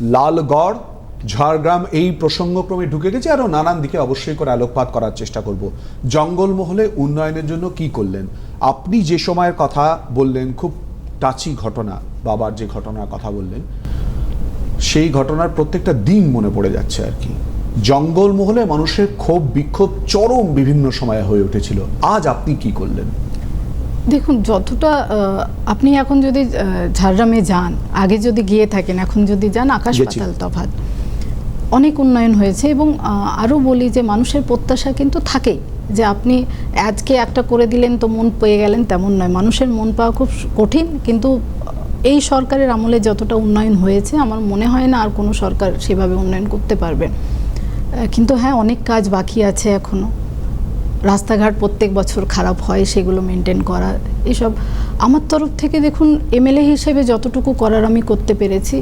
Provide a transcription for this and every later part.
লালগড়, ঝাড়গ্রাম এই প্রসঙ্গক্রমে ঢুকে গেছে। আরও নানান দিকে অবশ্যই করে আলোকপাত করার চেষ্টা করব। জঙ্গলমহলে উন্নয়নের জন্য কি করলেন? আপনি যে সময়ের কথা বললেন, খুব টাচি ঘটনা, বাবার যে ঘটনার কথা বললেন, সেই ঘটনার প্রত্যেকটা দিন মনে পড়ে যাচ্ছে আর কি। জঙ্গলমহলে মানুষের ক্ষোভ বিক্ষোভ চরম বিভিন্ন সময়ে হয়ে উঠেছিল। আজ আপনি কি করলেন? দেখুন যতটা আপনি এখন যদি ঝাড়গ্রামে যান আগে যদি গিয়ে থাকেন এখন যদি যান আকাশ। পাতাল তফাৎ। অনেক উন্নয়ন হয়েছে এবং আরও বলি যে মানুষের প্রত্যাশা কিন্তু থাকেই যে আপনি আজকে একটা করে দিলেন তো মন পেয়ে গেলেন তেমন নয়। মানুষের মন পাওয়া খুব কঠিন কিন্তু এই সরকারের আমলে যতটা উন্নয়ন হয়েছে আমার মনে হয় না আর কোনো সরকার সেভাবে উন্নয়ন করতে পারবে। কিন্তু হ্যাঁ অনেক কাজ বাকি আছে এখনও রাস্তাঘাট প্রত্যেক বছর খারাপ হয়, সেগুলো মেনটেন করা, এসব আমার তরফ থেকে দেখুন, এমএলএ হিসেবে যতটুকু করার আমি করতে পেরেছি,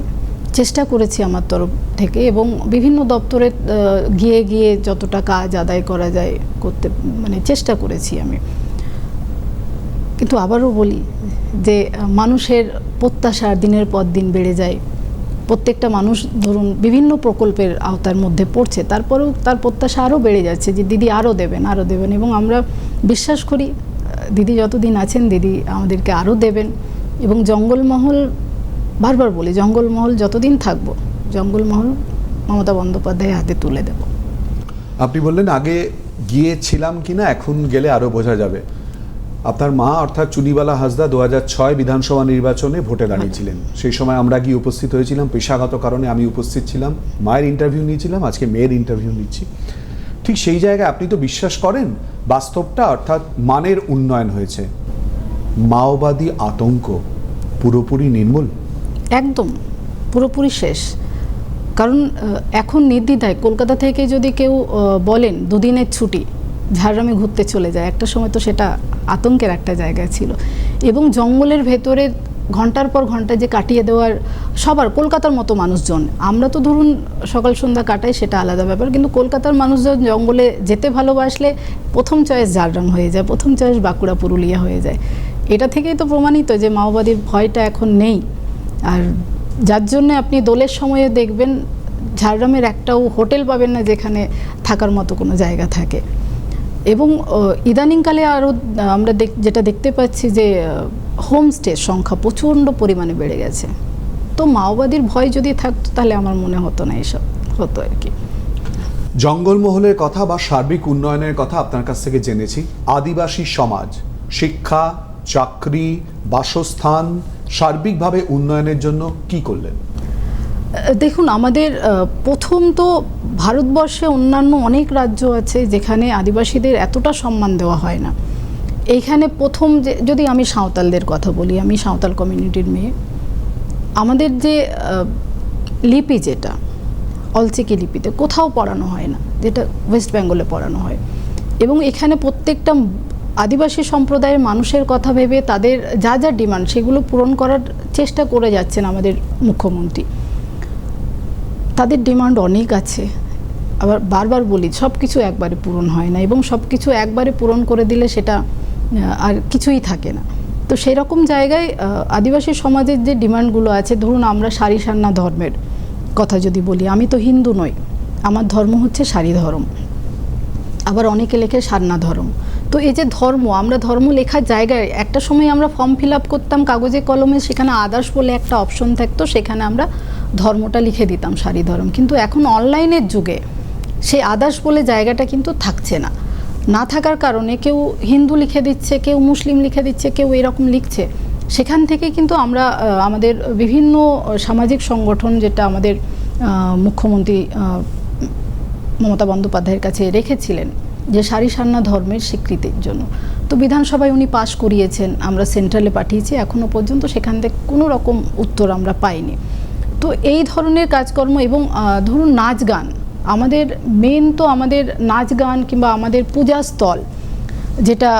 চেষ্টা করেছি আমার তরফ থেকে এবং বিভিন্ন দপ্তরে গিয়ে গিয়ে যতটা কাজ আদায় করা যায় করতে মানে চেষ্টা করেছি আমি। কিন্তু আবারও বলি যে, মানুষের প্রত্যাশা দিনের পর দিন বেড়ে যায়। প্রত্যেকটা মানুষ ধরুন বিভিন্ন প্রকল্পের আওতার মধ্যে পড়ছে, তারপরেও তার প্রত্যাশা আরও বেড়ে যাচ্ছে যে দিদি আরও দেবেন আরও দেবেন এবং আমরা বিশ্বাস করি, দিদি যতদিন আছেন দিদি আমাদেরকে আরও দেবেন এবং জঙ্গলমহল, বারবার বলি জঙ্গলমহল যতদিন থাকব, জঙ্গলমহল মমতা বন্দ্যোপাধ্যায়ের হাতে তুলে দেব। আপনি বললেন আগে গিয়েছিলাম কিনা, এখন গেলে আরও বোঝা যাবে। আপনার মা অর্থাৎ চুনিবালা হাসদা দু ছয় বিধানসভা নির্বাচনে ভোটে দাঁড়িয়েছিলেন। সেই সময় আমরা গিয়ে উপস্থিত হয়েছিলাম, পেশাগত কারণে আমি উপস্থিত ছিলাম, মায়ের ইন্টারভিউ নিয়েছিলাম, আজকে মেয়ের ইন্টারভিউ নিচ্ছি। ঠিক সেই জায়গায় আপনি তো বিশ্বাস করেন, বাস্তবটা অর্থাৎ মানের উন্নয়ন হয়েছে। মাওবাদী আতঙ্ক পুরোপুরি নির্মূল? একদম, পুরোপুরি শেষ। কারণ এখন নির্দ্বিধায়, কলকাতা থেকে যদি কেউ বলেন দুদিনের ছুটি ঝাড়গ্রামে ঘুরতে চলে যায়। একটা সময় তো সেটা আতঙ্কের একটা জায়গা ছিল। এবং জঙ্গলের ভেতরে ঘণ্টার পর ঘণ্টা যে কাটিয়ে দেওয়ার সবার, কলকাতার মতো মানুষজন। আমরা তো ধরুন সকাল সন্ধ্যা কাটাই, সেটা আলাদা ব্যাপার। কিন্তু কলকাতার মানুষজন জঙ্গলে যেতে ভালোবাসলে প্রথম চয়েস ঝাড়গ্রাম হয়ে যায়, প্রথম চয়েস বাঁকুড়া, পুরুলিয়া হয়ে যায়। এটা থেকেই তো প্রমাণিত যে মাওবাদীর ভয়টা এখন নেই। আর যার জন্য আপনি দোলের সময়ে দেখবেন, ঝাড়গ্রামের একটাও হোটেল পাবেন না যেখানে থাকার মতো কোনো জায়গা থাকে। এবং ইদানিংকালে আরও আমরা যেটা দেখতে পাচ্ছি যে হোমস্টের সংখ্যা প্রচণ্ড পরিমাণে বেড়ে গেছে। তো মাওবাদীর ভয় যদি থাকতো, তাহলে আমার মনে হতো না এসব, হতো আর কি। জঙ্গলমহলের কথা বা সার্বিক উন্নয়নের কথা আপনার কাছ থেকে জেনেছি। আদিবাসী সমাজ, শিক্ষা, চাকরি, বাসস্থান, সার্বিকভাবে উন্নয়নের জন্য কি করলেন? দেখুন, আমাদের প্রথম তো ভারতবর্ষে অন্যান্য অনেক রাজ্য আছে যেখানে আদিবাসীদের এতটা সম্মান দেওয়া হয় না। এইখানে প্রথম যে, যদি আমি সাঁওতালদের কথা বলি, আমি সাঁওতাল কমিউনিটির মেয়ে। আমাদের যে লিপি যেটা, অলচিকি লিপিতে, কোথাও পড়ানো হয় না, যেটা ওয়েস্ট বেঙ্গলে পড়ানো হয়। এবং এখানে প্রত্যেকটা আদিবাসী সম্প্রদায়ের মানুষের কথা ভেবে তাদের যা যা ডিমান্ড, সেগুলো পূরণ করার চেষ্টা করে যাচ্ছেন আমাদের মুখ্যমন্ত্রী। তাদের ডিমান্ড অনেক আছে। আবার বারবার বলি সব কিছু একবারে পূরণ হয় না এবং সব কিছু একবারে পূরণ করে দিলে সেটা আর কিছুই থাকে না। তো সেই রকম জায়গায় আদিবাসী সমাজের যে ডিমান্ডগুলো আছে, ধরুন আমরা সারি সান্না ধর্মের কথা যদি বলি, আমি তো হিন্দু নই, আমার ধর্ম হচ্ছে সারি ধর্ম। আবার অনেকে লেখে সান্না ধর্ম। তো এই যে ধর্ম, আমরা ধর্ম লেখার জায়গায় একটা সময় আমরা ফর্ম ফিল আপ করতাম, কাগজে, কলমে, সেখানে আদার্স বলে একটা অপশন থাকতো, সেখানে আমরা ধর্মটা লিখে দিতাম সারি ধর্ম। কিন্তু এখন অনলাইনের যুগে সেই আদার্স বলে জায়গাটা কিন্তু থাকছে না। না থাকার কারণে কেউ হিন্দু লিখে দিচ্ছে, কেউ মুসলিম লিখে দিচ্ছে, কেউ এরকম লিখছে। সেখান থেকে কিন্তু আমরা আমাদের বিভিন্ন সামাজিক সংগঠন যেটা আমাদের মুখ্যমন্ত্রী মমতা বন্দ্যোপাধ্যায়ের কাছে রেখেছিলেন যে সারি সান্না ধর্মের স্বীকৃতির জন্য। তো বিধানসভায় উনি পাশ করিয়েছেন, আমরা সেন্ট্রালে পাঠিয়েছি এখনও পর্যন্ত সেখান থেকে কোনো রকম উত্তর আমরা পাইনি। তো এই ধরনের কাজকর্ম এবং ধরুন নাচ গান, আমাদের মেন তো আমাদের নাচ গান কিংবা আমাদের পূজাস্থল যেটা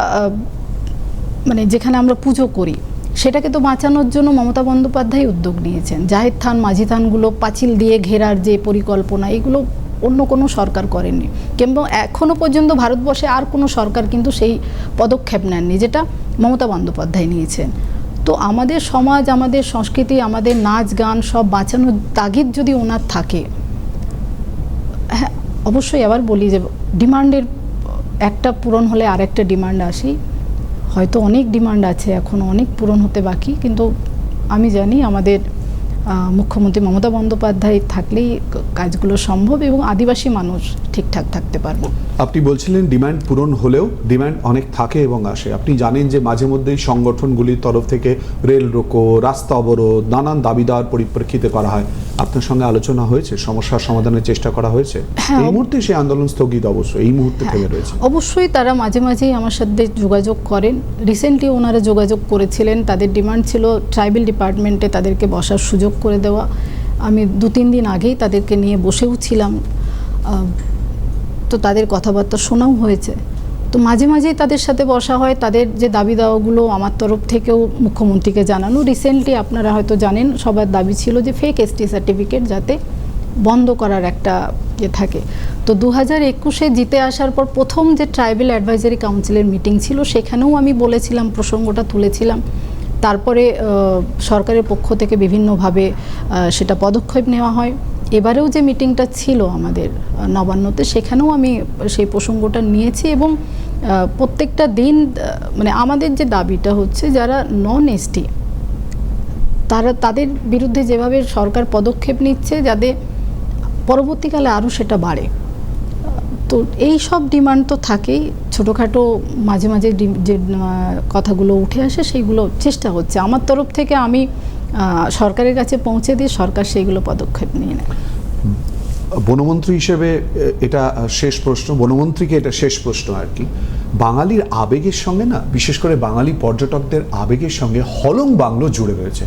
মানে যেখানে আমরা পুজো করি, সেটাকে তো বাঁচানোর জন্য মমতা বন্দ্যোপাধ্যায় উদ্যোগ নিয়েছেন। জাহের থান, মাঝি থানগুলো পাঁচিল দিয়ে ঘেরার যে পরিকল্পনা, এগুলো অন্য কোনো সরকার করেননি কিংবা এখনও পর্যন্ত ভারতবর্ষে আর কোনো সরকার কিন্তু সেই পদক্ষেপ নেননি, যেটা মমতা বন্দ্যোপাধ্যায় নিয়েছেন। তো আমাদের সমাজ, আমাদের সংস্কৃতি, আমাদের নাচ, গান সব বাঁচানোর তাগিদ যদি ওনার থাকে হ্যাঁ অবশ্যই আবার বলি যে ডিমান্ডের একটা পূরণ হলে আরেকটা ডিমান্ড আসি। হয়তো অনেক ডিমান্ড আছে, এখন অনেক পূরণ হতে বাকি, কিন্তু আমি জানি আমাদের মুখ্যমন্ত্রী মমতা বন্দ্যোপাধ্যায় থাকলেই কাজগুলো সম্ভব এবং আদিবাসী মানুষ ঠিকঠাক থাকতে পারব। আপনি বলছিলেন ডিমান্ড পূরণ হলেও ডিমান্ড অনেক থাকে এবং আসে। আপনি জানেন যে মাঝে মধ্যেই সংগঠনগুলির তরফ থেকে রেল রোকো রাস্তা অবরোধ নানান দাবি দেওয়ার পরিপ্রেক্ষিতে করা হয়। আপনার সঙ্গে আলোচনা হয়েছে সমস্যার সমাধানের চেষ্টা করা হয়েছে। হ্যাঁ, এই মুহূর্তে সেই আন্দোলন স্থগিত অবশ্য এই মুহূর্তে থেমে রয়েছে। অবশ্যই তারা মাঝে মাঝেই আমার সাথে যোগাযোগ করেন। রিসেন্টলি ওনারা যোগাযোগ করেছিলেন তাদের ডিমান্ড ছিল ট্রাইবেল ডিপার্টমেন্টে তাদেরকে বসার সুযোগ করে দেওয়া। আমি দু, তিন দিন আগেই তাদেরকে নিয়ে বসেও ছিলাম। তো তাদের কথাবার্তা শোনাও হয়েছে। তো মাঝে মাঝেই তাদের সাথে বসা হয়। তাদের যে দাবি দাওয়াগুলো আমার তরফ থেকেও মুখ্যমন্ত্রীকে জানানো। রিসেন্টলি আপনারা হয়তো জানেন, সবার দাবি ছিল যে ফেক এসটি সার্টিফিকেট যাতে বন্ধ করার একটা ইয়ে থাকে। তো দু হাজার একুশে জিতে আসার পর প্রথম যে ট্রাইবেল অ্যাডভাইজারি কাউন্সিলের মিটিং ছিল, সেখানেও আমি বলেছিলাম, প্রসঙ্গটা তুলেছিলাম। তারপরে সরকারের পক্ষ থেকে বিভিন্নভাবে সেটা পদক্ষেপ নেওয়া হয়। এবারেও যে মিটিংটা ছিল আমাদের নবান্নতে, সেখানেও আমি সেই প্রসঙ্গটা নিয়েছি এবং প্রত্যেকটা দিন মানে আমাদের যে দাবিটা হচ্ছে যারা নন এসটি তারা, তাদের বিরুদ্ধে যেভাবে সরকার পদক্ষেপ নিচ্ছে যাতে পরবর্তীকালে আরও সেটা বাড়ে। তো এই সব ডিমান্ড তো থাকেই। ছোটোখাটো মাঝে মাঝে যে কথাগুলো উঠে আসে সেইগুলো চেষ্টা হচ্ছে। আমার তরফ থেকে আমি সরকারের কাছে পৌঁছে দিয়ে সরকার সেইগুলো পদক্ষেপ নিয়ে নেয়। বনমন্ত্রী হিসেবে এটা শেষ প্রশ্ন, বনমন্ত্রীকে এটা শেষ প্রশ্ন আর কি। বাঙালির আবেগের সঙ্গে না, বিশেষ করে বাঙালি পর্যটকদের আবেগের সঙ্গে হলং বাংলো জুড়ে রয়েছে।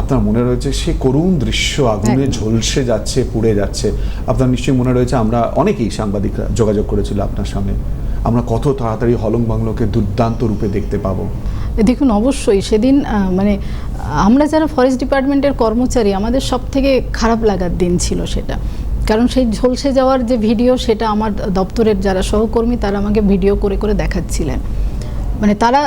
আপনার মনে রয়েছে সে করুণ দৃশ্য আগুনে ঝলসে যাচ্ছে পুড়ে যাচ্ছে? আপনার নিশ্চয়ই মনে রয়েছে আমরা অনেকেই সাংবাদিকরা যোগাযোগ করেছিল আপনার সঙ্গে আমরা কত তাড়াতাড়ি হলং বাংলোকে দুর্দান্ত রূপে দেখতে পাবো। দেখুন অবশ্যই সেদিন মানে আমরা যারা ফরেস্ট ডিপার্টমেন্টের কর্মচারী আমাদের সব থেকে খারাপ লাগার দিন ছিল সেটা। কারণ সেই ঝলসে যাওয়ার যে ভিডিও সেটা আমার দপ্তরের যারা সহকর্মী তারা আমাকে ভিডিও করে করে দেখাচ্ছিলেন। মানে তারা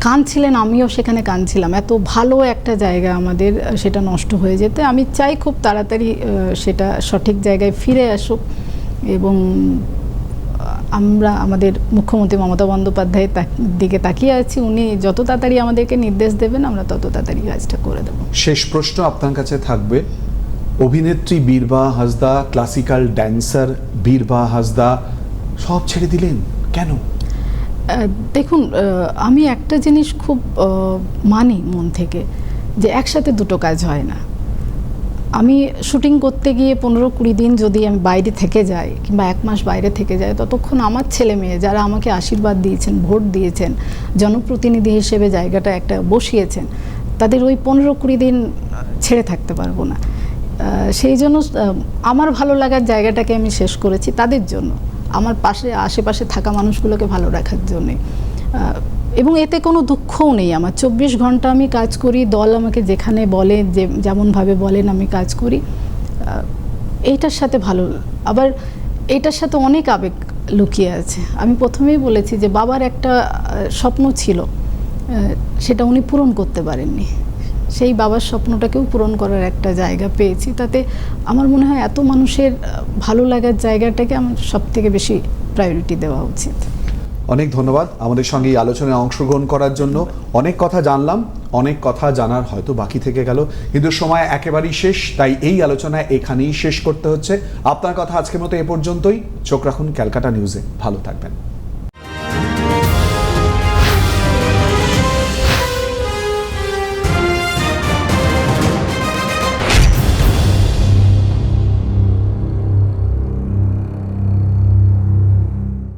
কাঁদছিলেন, আমিও সেখানে কাঁদছিলাম। এত ভালো একটা জায়গা আমাদের সেটা নষ্ট হয়ে যেতে। আমি চাই খুব তাড়াতাড়ি সেটা সঠিক জায়গায় ফিরে আসুক এবং আমরা আমাদের মুখ্যমন্ত্রী মমতা বন্দ্যোপাধ্যায়ের দিকে তাকিয়ে আছি। উনি যত তাড়াতাড়ি আমাদেরকে নির্দেশ দেবেন, আমরা তত তাড়াতাড়ি কাজটা করে দেবো। শেষ প্রশ্ন আপনার কাছে থাকবে। অভিনেত্রী বীরবা হাসদা ক্লাসিক্যাল ড্যান্সার বীরবা হাসদা, সব ছেড়ে দিলেন? কেন? দেখুন আমি একটা জিনিস খুব মানি মন থেকে, যে একসাথে দুটো কাজ হয় না। আমি শুটিং করতে গিয়ে পনেরো কুড়ি দিন যদি আমি বাইরে থেকে যাই, কিংবা এক মাস বাইরে থেকে যাই, ততক্ষণ আমার ছেলে মেয়ে যারা আমাকে আশীর্বাদ দিয়েছেন, ভোট দিয়েছেন, জনপ্রতিনিধি হিসেবে জায়গাটা একটা বসিয়েছেন, তাদের ওই পনেরো কুড়ি দিন ছেড়ে থাকতে পারব না। সেই জন্য আমার ভালো লাগার জায়গাটাকে আমি শেষ করেছি তাদের জন্য। আমার পাশে, আশেপাশে থাকা মানুষগুলোকে ভালো রাখার জন্যে। এবং এতে কোনো দুঃখও নেই আমার। চব্বিশ ঘণ্টা আমি কাজ করি, দল আমাকে যেখানে বলে, যে, যেমনভাবে বলেন আমি কাজ করি। এইটার সাথে ভালো, আবার এইটার সাথে অনেক আবেগ লুকিয়ে আছে। আমি প্রথমেই বলেছি যে, বাবার একটা স্বপ্ন ছিল সেটা উনি পূরণ করতে পারেননি। সেই বাবার স্বপ্নটাকেও পূরণ করার একটা জায়গা পেয়েছি। তাতে আমার মনে হয় এত মানুষের ভালো লাগার জায়গাটাকে আমার সব থেকে বেশি প্রায়োরিটি দেওয়া উচিত। অনেক ধন্যবাদ আমাদের সঙ্গে এই আলোচনায় অংশগ্রহণ করার জন্য। অনেক কথা জানলাম, অনেক কথা জানার হয়তো বাকি থেকে গেল, কিন্তু সময় একেবারেই শেষ, তাই এই আলোচনা এখানেই শেষ করতে হচ্ছে। আপনার কথা আজকের মতো এ পর্যন্তই। চোখ রাখুন ক্যালকাটা নিউজে। ভালো থাকবেন।